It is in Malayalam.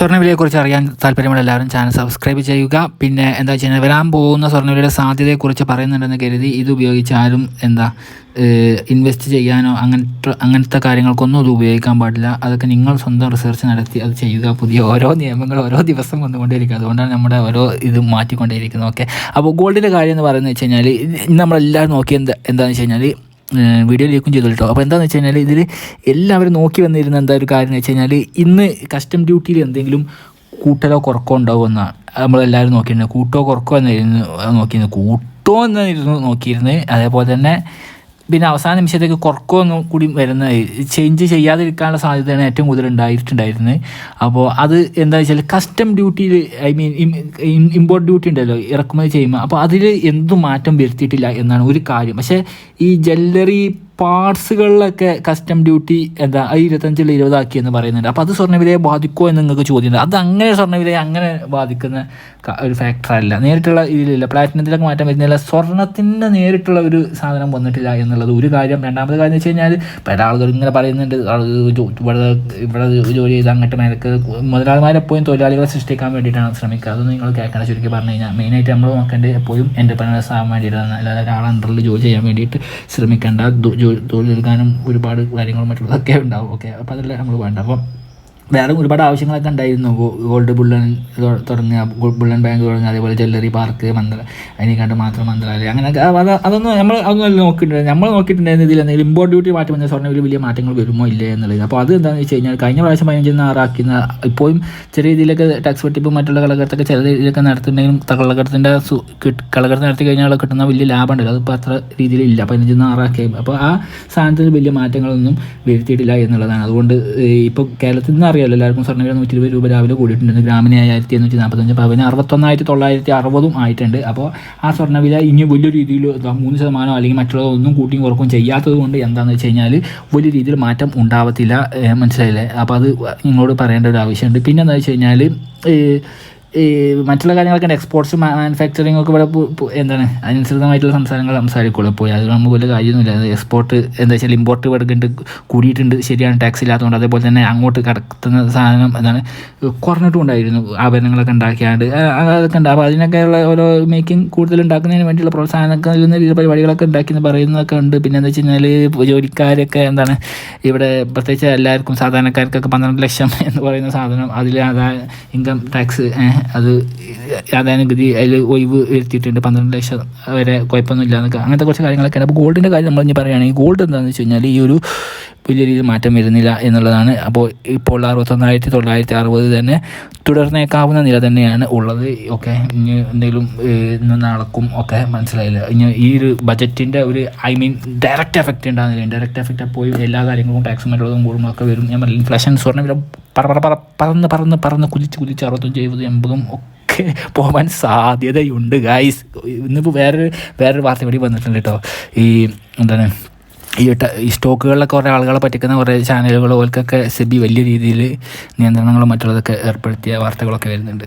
സ്വർണവിലയെക്കുറിച്ച് അറിയാൻ താല്പര്യമുള്ള എല്ലാവരും ചാനൽ സബ്സ്ക്രൈബ് ചെയ്യുക. പിന്നെ എന്താ വെച്ച് വരാൻ പോകുന്ന സ്വർണവിലയുടെ സാധ്യതയെക്കുറിച്ച് പറയുന്നുണ്ടെന്ന് കരുതി ഇത് ഉപയോഗിച്ച് ആരും എന്താ ഇൻവെസ്റ്റ് ചെയ്യാനോ അങ്ങനത്തെ അങ്ങനത്തെ കാര്യങ്ങൾക്കൊന്നും ഇത് ഉപയോഗിക്കാൻ പാടില്ല. അതൊക്കെ നിങ്ങൾ സ്വന്തം റിസർച്ച് നടത്തി അത് ചെയ്യുക. പുതിയ ഓരോ നിയമങ്ങൾ ഓരോ ദിവസം വന്നുകൊണ്ടേയിരിക്കും. അതുകൊണ്ടാണ് നമ്മുടെ ഓരോ ഇത് മാറ്റിക്കൊണ്ടേയിരിക്കുന്നത്. ഓക്കെ അപ്പോൾ ഗോൾഡിന്റെ കാര്യം എന്ന് പറയുന്നത് വെച്ച് കഴിഞ്ഞാൽ നമ്മളെല്ലാവരും നോക്കി എന്താ എന്താണെന്ന് വെച്ച് കഴിഞ്ഞാൽ വീഡിയോയിലേക്കും ചെയ്തു കേട്ടോ അപ്പോൾ എന്താണെന്ന് വെച്ച് കഴിഞ്ഞാൽ ഇതിൽ എല്ലാവരും നോക്കി വന്നിരുന്ന എന്താ ഒരു കാര്യം എന്ന് വെച്ച് കഴിഞ്ഞാൽ ഇന്ന് കസ്റ്റം ഡ്യൂട്ടിയിൽ എന്തെങ്കിലും കൂട്ടലോ കുറക്കോ ഉണ്ടാവുമെന്നാണ് നമ്മളെല്ലാവരും നോക്കിയിരുന്നത് കൂട്ടോ കുറക്കോ എന്നായിരുന്നു നോക്കിയിരുന്നത് കൂട്ടോ എന്നായിരുന്നു നോക്കിയിരുന്നത് അതേപോലെ തന്നെ പിന്നെ അവസാന നിമിഷത്തേക്ക് കുറക്കൊന്നും കൂടി വരുന്ന ചേഞ്ച് ചെയ്യാതിരിക്കാനുള്ള സാധ്യതയാണ് ഏറ്റവും കൂടുതൽ ഉണ്ടായിട്ടുണ്ടായിരുന്നത്. അപ്പോൾ അത് എന്താ വെച്ചാൽ കസ്റ്റം ഡ്യൂട്ടിയിൽ ഐ മീൻ ഇമ്പോർട്ട് ഡ്യൂട്ടി ഉണ്ടല്ലോ ഇറക്കുമതി ചെയ്യുമ്പോൾ. അപ്പോൾ അതിൽ എന്തും മാറ്റം വരുത്തിയിട്ടില്ല എന്നാണ് ഒരു കാര്യം. പക്ഷേ ഈ ജ്വല്ലറി പാർട്സുകളിലൊക്കെ കസ്റ്റം ഡ്യൂട്ടി എന്താ ഇരുപത്തഞ്ചിൽ ഇരുപതാക്കി എന്ന് പറയുന്നുണ്ട്. അപ്പോൾ അത് സ്വർണവിലയെ ബാധിക്കുമോ എന്ന് നിങ്ങൾക്ക് ചോദ്യമുണ്ട്. അത് അങ്ങനെ സ്വർണവിലയെ അങ്ങനെ ബാധിക്കുന്ന ഒരു ഫാക്ടറല്ല നേരിട്ടുള്ള ഇതിലില്ല. പ്ലാറ്റിനത്തിലൊക്കെ മാറ്റം വരുന്നില്ല. സ്വർണത്തിന്റെ നേരിട്ടുള്ള ഒരു സാധനം വന്നിട്ടില്ല എന്നുള്ളത് ഒരു കാര്യം. രണ്ടാമത് കാര്യം എന്ന് വെച്ച് കഴിഞ്ഞാൽ പല ആളുകൾ ഇങ്ങനെ പറയുന്നുണ്ട്. ഇവിടെ ഇവിടെ ജോലി ചെയ്ത് അങ്ങോട്ട് മേലക്ക് മുതലാളിമാരെപ്പോഴും തൊഴിലാളികളെ സൃഷ്ടിക്കാൻ വേണ്ടിയിട്ടാണ് ശ്രമിക്കുക. അതൊന്നും നിങ്ങൾ കേൾക്കണം ചുരുക്കി പറഞ്ഞു കഴിഞ്ഞാൽ മെയിനായിട്ട് നമ്മൾ നോക്കേണ്ടത് എപ്പോഴും എന്റർപ്രനേഴ്സ് ആവാൻ വേണ്ടിയിട്ടാണ്. അല്ലാതെ ഒരാൾ അണ്ടറിൽ ജോലി ചെയ്യാൻ വേണ്ടിയിട്ട് ശ്രമിക്കേണ്ട തൊഴിലെടുക്കാനും ഒരുപാട് കാര്യങ്ങളും മറ്റുള്ളതൊക്കെ ഉണ്ടാവും. ഓക്കെ. അപ്പോൾ അതെല്ലാം നമ്മൾ വേണ്ട അപ്പം വേറെ ഒരുപാട് ആവശ്യങ്ങളൊക്കെ ഉണ്ടായിരുന്നു. ഗോൾഡ് ബുള്ളൻ തുടങ്ങിയ ബുള്ളൻ ബാങ്ക് തുടങ്ങി അതേപോലെ ജ്വല്ലറി പാർക്ക് മന്ത്ര അതിനെക്കാണ്ട് മാത്രം മന്ത്രാലയം. അങ്ങനെയൊക്കെ അത് അതൊന്നും നമ്മൾ അതൊന്നും നോക്കിയിട്ടുണ്ട് നമ്മൾ നോക്കിയിട്ടുണ്ടായിരുന്ന ഇതിൽ എന്തെങ്കിലും ഇമ്പോർട്ട് ഡ്യൂട്ടി മാറ്റം വന്ന സ്വർണ വലിയ മാറ്റങ്ങൾ വരുമോ ഇല്ലേ എന്നുള്ളത് അപ്പോൾ അത് എന്താണെന്ന് വെച്ച് കഴിഞ്ഞാൽ കഴിഞ്ഞ പ്രാവശ്യം പതിനഞ്ചിന്ന് ആറാക്കുന്ന ഇപ്പോഴും ചെറിയ രീതിയിലൊക്കെ ടാക്സ് വെട്ടിപ്പും മറ്റുള്ള കളകർത്തൊക്കെ ചെറിയ രീതിയിലൊക്കെ നടത്തുന്നുണ്ടെങ്കിലും കളകരത്തിന്റെ കളകർത്ത് നടത്തി കഴിഞ്ഞാൽ കിട്ടുന്ന വലിയ ലാഭം ഉണ്ടല്ലോ അതിപ്പോൾ അത്ര രീതിയിലില്ല. പതിനഞ്ചിന്ന് ആറാക്കി. അപ്പോൾ ആ സ്ഥാനത്തിന് വലിയ മാറ്റങ്ങളൊന്നും വരുത്തിയിട്ടില്ല എന്നുള്ളതാണ്. അതുകൊണ്ട് ഇപ്പോൾ കേരളത്തിൽ നിന്ന് അറിയാമല്ലോ എല്ലാവർക്കും സ്വർണവില നൂറ്റി ഇരുപത് രൂപ രാവിലെ കൂടിയിട്ടുണ്ട്. ഗ്രാമിന് ആയിരത്തി എണ്ണൂറ്റി നാൽപ്പത്തഞ്ച് പവന് അറുപത്തൊന്നായിരത്തി തൊള്ളായിരത്തി അറുപതും ആയിട്ടുണ്ട്. അപ്പോൾ ആ സ്വർണവില ഇനി വലിയ രീതിയിൽ മൂന്ന് ശതമാനം അല്ലെങ്കിൽ മറ്റുള്ളതൊന്നും കൂട്ടിയും കുറക്കും ചെയ്യാത്തത് കൊണ്ട് എന്താണെന്ന് വെച്ച് കഴിഞ്ഞാൽ വലിയ രീതിയിൽ മാറ്റം ഉണ്ടാവത്തില്ല മനസ്സിലായില്ലേ? അപ്പോൾ അത് നിങ്ങളോട് പറയേണ്ട ഒരു ആവശ്യമുണ്ട്. പിന്നെ എന്താ വെച്ച് കഴിഞ്ഞാൽ ഈ മറ്റുള്ള കാര്യങ്ങളൊക്കെ എക്സ്പോർട്സ് മാനുഫാക്ചറിങ് ഒക്കെ ഇവിടെ എന്താണ്? അതിനനുസൃതമായിട്ടുള്ള സംസാരങ്ങൾ സംസാരിക്കുള്ളൂ. പോയി അത് നമുക്ക് വലിയ കാര്യമൊന്നുമില്ല. അത് എക്സ്പോർട്ട് എന്താ വെച്ചാൽ ഇമ്പോർട്ട് ഇവിടെക്കുണ്ട് കൂടിയിട്ടുണ്ട്. ശരിയാണ്. ടാക്സ് ഇല്ലാത്തതുകൊണ്ട് അതേപോലെ തന്നെ അങ്ങോട്ട് കടക്കുന്ന സാധനം എന്താണ്? കുറഞ്ഞിട്ടും ഉണ്ടായിരുന്നു ആഭരണങ്ങളൊക്കെ ഉണ്ടാക്കിയാണ്ട്. അതൊക്കെ ഉണ്ട്. അപ്പോൾ അതിനൊക്കെയുള്ള ഓരോ മേക്കിംഗ് കൂടുതൽ ഉണ്ടാക്കുന്നതിന് വേണ്ടിയുള്ള പ്രോത്സാഹനമൊക്കെ നൽകുന്ന രീതിയിൽ പരിപാടികളൊക്കെ ഉണ്ടാക്കി പറയുന്നതൊക്കെ ഉണ്ട്. പിന്നെ എന്താ വെച്ച് കഴിഞ്ഞാൽ ജോലിക്കാരൊക്കെ എന്താണ്? ഇവിടെ പ്രത്യേകിച്ച് എല്ലാവർക്കും സാധാരണക്കാർക്കൊക്കെ പന്ത്രണ്ട് ലക്ഷം എന്ന് പറയുന്ന സാധനം അതിൽ അതാ ഇൻകം ടാക്സ് അത് നികുതി അതിൽ ഒഴിവ് വരുത്തിയിട്ടുണ്ട്. പന്ത്രണ്ട് ലക്ഷം വരെ കുഴപ്പമൊന്നുമില്ല എന്നൊക്കെ അങ്ങനത്തെ കുറച്ച് കാര്യങ്ങളൊക്കെയാണ്. അപ്പോൾ ഗോൾഡിന്റെ കാര്യം നമ്മൾ ഇനി പറയുകയാണെങ്കിൽ ഗോൾഡ് എന്താണെന്ന് വെച്ച് കഴിഞ്ഞാൽ ഈ ഒരു വലിയ രീതിയിൽ മാറ്റം വരുന്നില്ല എന്നുള്ളതാണ്. അപ്പോൾ ഇപ്പോൾ അറുപത്തൊന്നായിരത്തി തൊള്ളായിരത്തി അറുപത് തന്നെ തുടർന്നേക്കാവുന്ന നില തന്നെയാണ് ഉള്ളത്. ഓക്കെ ഇനി എന്തെങ്കിലും നടക്കും ഒക്കെ മനസ്സിലായില്ല. ഇനി ഈ ഒരു ബജറ്റിന്റെ ഒരു ഐ മീൻ ഡയറക്റ്റ് എഫക്റ്റ് ഉണ്ടാകുന്നില്ല ഡയറക്റ്റ് എഫക്റ്റ് പോയി എല്ലാ കാര്യങ്ങളും ടാക്സും മറ്റുള്ളതും കൂടുമ്പോൾ വരും. ഞാൻ പറഞ്ഞു ഇൻഫ്ലേഷൻ പറഞ്ഞാൽ പറ പറ പറന്ന് പറന്ന് പറന്ന് കുലിച്ച് കുലിച്ച് അറുപത്തഞ്ച് എഴുപത് എൺപതും ഒക്കെ പോകാൻ സാധ്യതയുണ്ട് ഗായ്സ് ഇന്നിപ്പോൾ വേറൊരു വേറൊരു വാർത്ത കൂടി വന്നിട്ടുണ്ട് കേട്ടോ. ഈ എന്താണ് ഈ ഈ സ്റ്റോക്കുകളിലൊക്കെ കുറേ ആളുകളെ പറ്റിക്കുന്ന കുറേ ചാനലുകൾ ഓൽക്കൊക്കെ സെബി വലിയ രീതിയിൽ നിയന്ത്രണങ്ങളും മറ്റുള്ളതൊക്കെ ഏർപ്പെടുത്തിയ വാർത്തകളൊക്കെ വരുന്നുണ്ട്.